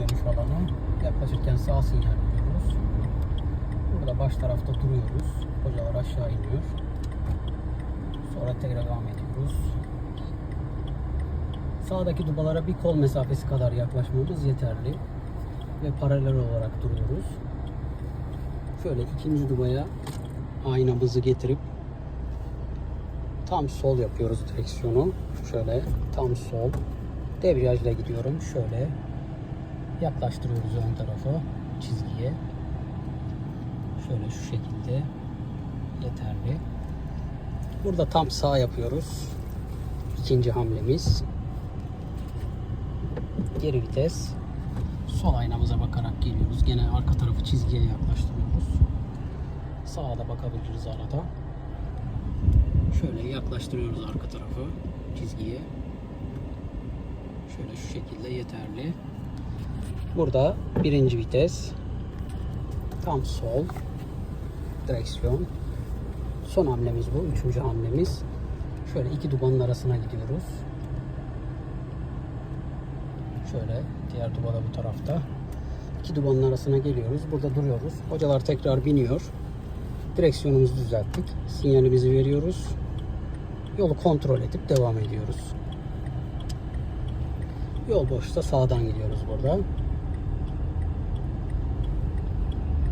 dönüş alanı. Yaklaşırken sağ sinyal veriyoruz. Burada baş tarafta duruyoruz. Hocalar aşağı iniyor. Sonra tekrar devam ediyoruz. Sağdaki dubalara bir kol mesafesi kadar yaklaşmamız yeterli. Ve paralel olarak duruyoruz. Şöyle ikinci dubaya aynamızı getirip tam sol yapıyoruz direksiyonu. Şöyle tam sol. Debriyajla gidiyorum. Şöyle yaklaştırıyoruz ön tarafı çizgiye. Şöyle şu şekilde yeterli. Burada tam sağ yapıyoruz. İkinci hamlemiz. Geri vites. Sol aynamıza bakarak geliyoruz. Gene arka tarafı çizgiye yaklaştırıyoruz. Sağa da bakabiliriz arada. Şöyle yaklaştırıyoruz arka tarafı çizgiye. Şöyle şu şekilde yeterli. Burada birinci vites. Tam sol. Direksiyon. Son hamlemiz bu. Üçüncü hamlemiz. Şöyle iki dubanın arasına gidiyoruz. Şöyle diğer duba da bu tarafta. İki dubanın arasına geliyoruz. Burada duruyoruz. Hocalar tekrar biniyor. Direksiyonumuzu düzelttik. Sinyalimizi veriyoruz. Yolu kontrol edip devam ediyoruz. Yol boşsa sağdan gidiyoruz burada.